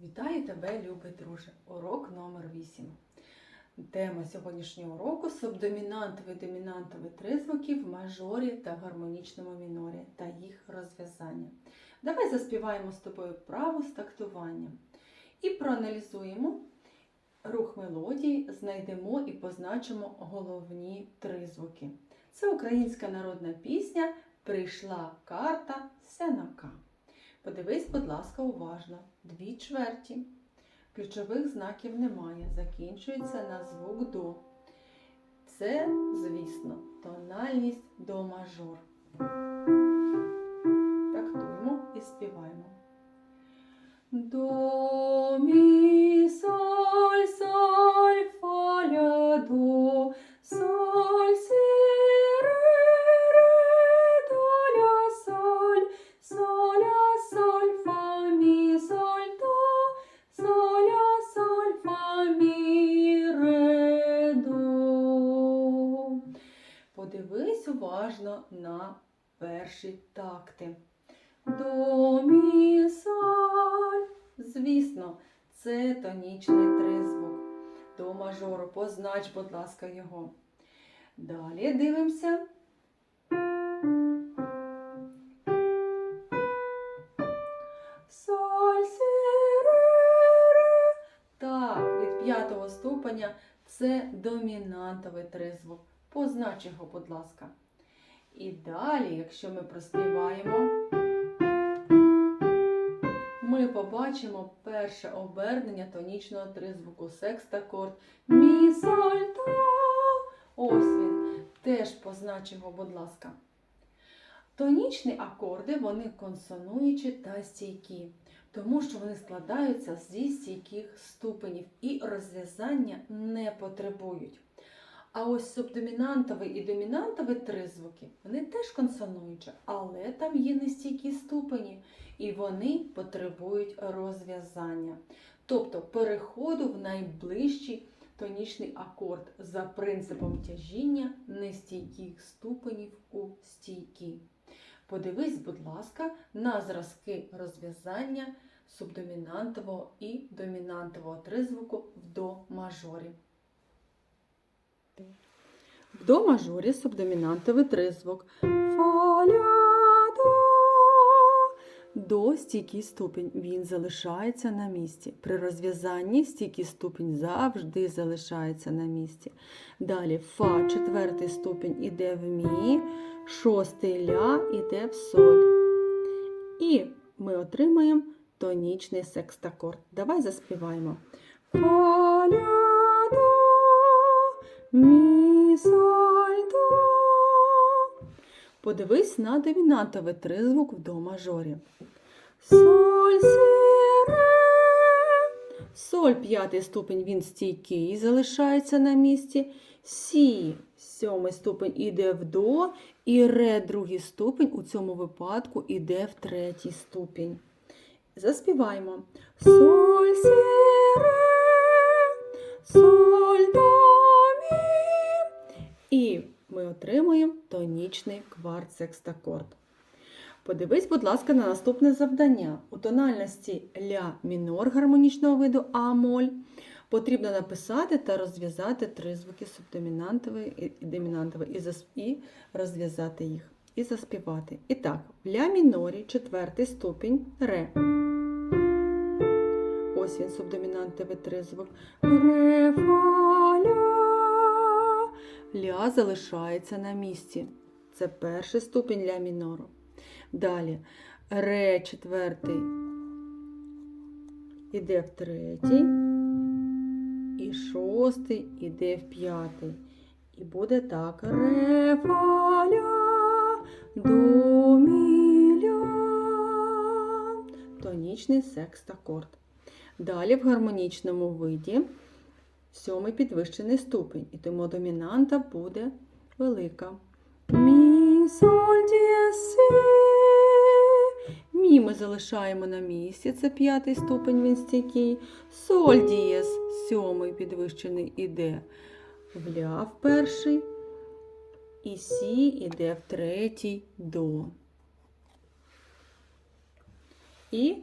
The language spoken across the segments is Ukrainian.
Вітаю тебе, любий друже! Урок номер 8. Тема сьогоднішнього уроку субдомінантовий домінантовий тризвуки в мажорі та гармонічному мінорі та їх розв'язання. Давай заспіваємо з тобою вправу з тактуванням і проаналізуємо рух мелодії, знайдемо і позначимо головні тризвуки. Це українська народна пісня Прийшла карта Сенака. Подивись, будь ласка, уважно. Дві чверті. Ключових знаків немає. Закінчується на звук до. Це, звісно, тональність до мажор. Тактуємо і співаємо. До, мажору. Познач, будь ласка, його. Далі дивимося. Соль, си, ре, ре. Так, від п'ятого ступеня це домінантовий тризвук. Познач його, будь ласка. І далі, якщо ми проспіваємо, ми побачимо перше обернення тонічного тризвуку секстакорд Мі, соль, до. Ось він. Теж познач його, будь ласка. Тонічні акорди, вони консонуючі та стійкі, тому що вони складаються зі стійких ступенів і розв'язання не потребують. А ось субдомінантовий і домінантовий тризвуки, вони теж консонуючі, але там є нестійкі ступені, і вони потребують розв'язання. Тобто переходу в найближчий тонічний акорд за принципом тяжіння нестійких ступенів у стійкі. Подивись, будь ласка, на зразки розв'язання субдомінантового і домінантового тризвуку в до мажорі. В до мажорі субдомінантовий тризвук. Фа, ля, до. До стійкий ступінь він залишається на місці. При розв'язанні стійкий ступінь завжди залишається на місці. Далі фа, четвертий ступінь іде в мі, шостий ля іде в соль. І ми отримаємо тонічний секстакорд. Давай заспіваємо. Фа, ля, мі, соль, до. Подивись на домінантовий тризвук в до мажорі. Соль, си, ре. Соль п'ятий ступень він стійкий, залишається на місці. Сі сьомий ступень іде в до, і ре другий ступень у цьому випадку іде в третій ступінь. Заспіваємо. Соль, си, ре, соль, до. І ми отримуємо тонічний кварт-секстакорд. Подивись, будь ласка, на наступне завдання. У тональності ля мінор гармонічного виду А-моль потрібно написати та розв'язати три звуки субдомінантової і домінантової і, і розв'язати їх, і заспівати. І так, в ля мінорі четвертий ступінь ре. Ось він субдомінантовий тризвук. Ре, фа. Ля залишається на місці. Це перший ступінь ля мінору. Далі ре четвертий іде в третій, і шостий іде в п'ятий. І буде так. Ре, фа, ля, до, мі, ля. Тонічний секстакорд. Далі в гармонічному виді сьомий підвищений ступінь, і тому домінанта буде велика. Мі, соль, дієс. Мі ми залишаємо на місці, це п'ятий ступень, він стійкий. Соль дієс, сьомий підвищений іде в ля в перший. І сі іде в третій до. І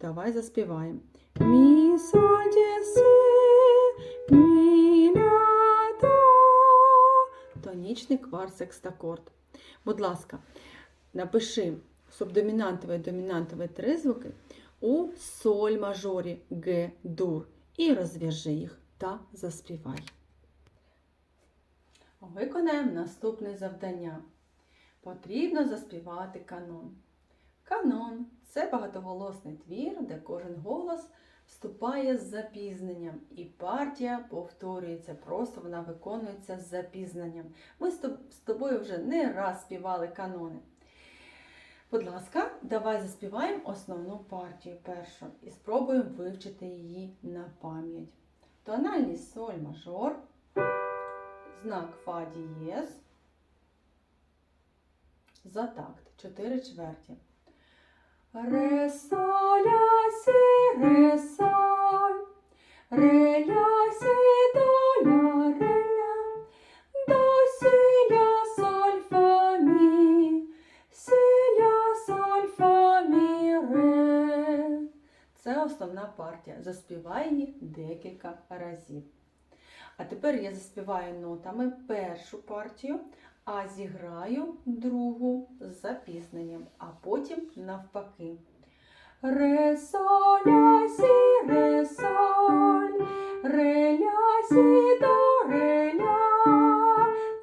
давай заспіваємо. Мі, соль, ді, си, мі, ля, до. Тонічний кварт секстакорд. Будь ласка, напиши субдомінантовий і домінантовий тризвуки у соль мажорі Г дур і розв'яжи їх та заспівай. Виконаємо наступне завдання. Потрібно заспівати канон. Канон це багатоголосний твір, де кожен голос вступає з запізненням, і партія повторюється, просто вона виконується з запізненням. Ми з тобою вже не раз співали канони. Будь ласка, давай заспіваємо основну партію першу і спробуємо вивчити її на пам'ять. Тональність соль мажор, знак фа дієз, за такт 4 чверті. Ре, соль, сі, ре, соль, ре, ля, сі, до, ля, ре, до, сі, соль, фа, мі, сі, ля, соль, фа, мі, ре. Це основна партія. Заспівай її декілька разів. А тепер я заспіваю нотами першу партію, а зіграю другу з запізненням, а потім навпаки. Ре, соль, ля, сі, ре, соль, ре, ля, сі, до, ре, ля,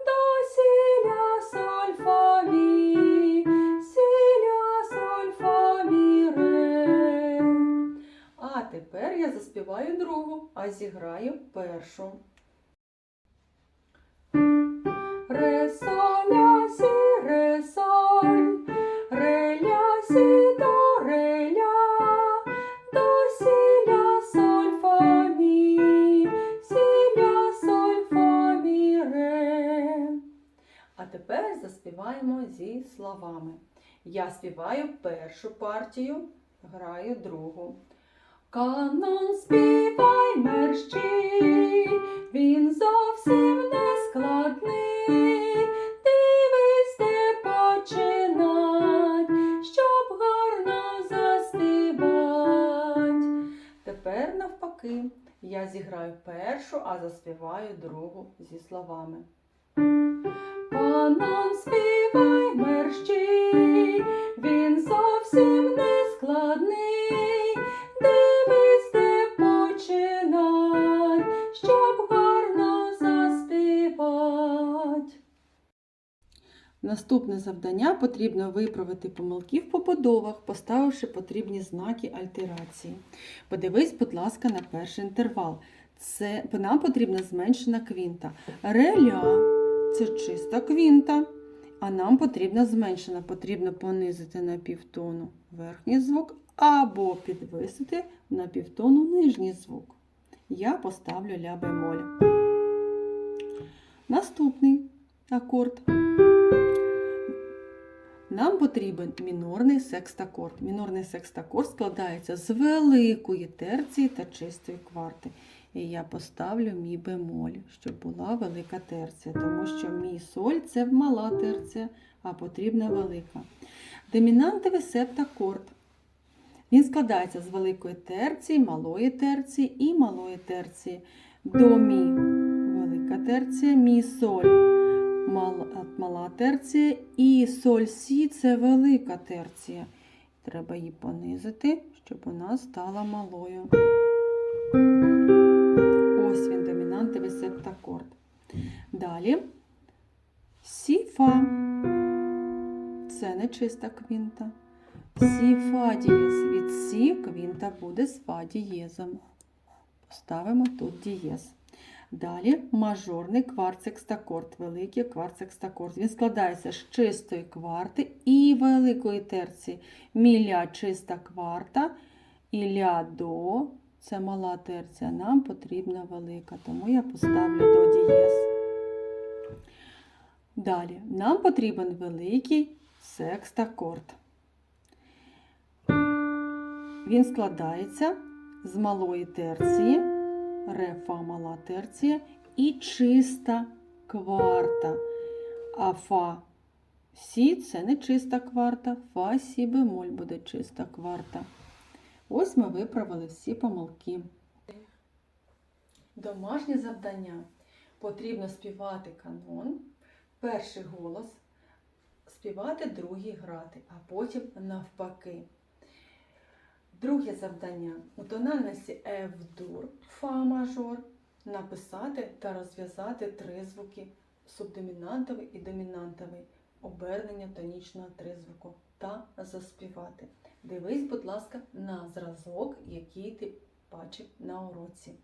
до, сі, ля, соль, фа, мі, сі, ля, соль, фа, мі, ре. А тепер я заспіваю другу, а зіграю першу. Ре, соль, ля, сі, ре, соль, ре, ля, сі, зі словами. Я співаю першу партію, граю другу. Канон співай мерщій, він зовсім не складний. Дивись, де починать, щоб гарно заспівать. Тепер навпаки, я зіграю першу, а заспіваю другу зі словами. Канон співай мерщій, він зовсім не складний. Дивись, де починать, щоб гарно заспівать. Наступне завдання потрібно виправити помилки в побудовах, поставивши потрібні знаки альтерації. Подивись, будь ласка, на перший інтервал. Це нам потрібна зменшена квінта. Реля це чиста квінта. А нам потрібна зменшена. Потрібно понизити на півтону верхній звук або підвисити на півтону нижній звук. Я поставлю ля бемоль. Наступний акорд. Нам потрібен мінорний секстакорд. Мінорний секстакорд складається з великої терції та чистої кварти. І я поставлю мі бемоль, щоб була велика терція, тому що мі соль це мала терція, а потрібна велика. Домінантовий септакорд. Він складається з великої терції, малої терції і малої терції. До мі велика терція, мі соль мала, мала терція і соль сі це велика терція. Треба її понизити, щоб вона стала малою. Септакорд. Далі сі фа. Це не чиста квінта. Сі фа дієз. Від сі квінта буде з фа дієзом. Поставимо тут дієз. Далі мажорний кварт-секстакорд, великий кварт-секстакорд. Він складається з чистої кварти і великої терції. Міля чиста кварта і ля до це мала терція. Нам потрібна велика, тому я поставлю до дієз. Далі нам потрібен великий секстакорд. Він складається з малої терції, ре, фа мала терція і чиста кварта. А фа сі це не чиста кварта, фа сі бемоль буде чиста кварта. Ось ми виправили всі помилки. Домашнє завдання. Потрібно співати канон, перший голос, співати другий грати, а потім навпаки. Друге завдання у тональності F-дур, фа мажор, написати та розв'язати тризвуки субдомінантовий і домінантовий, обернення тонічного тризвуку та заспівати. Дивись, будь ласка, на зразок, який ти бачив на уроці.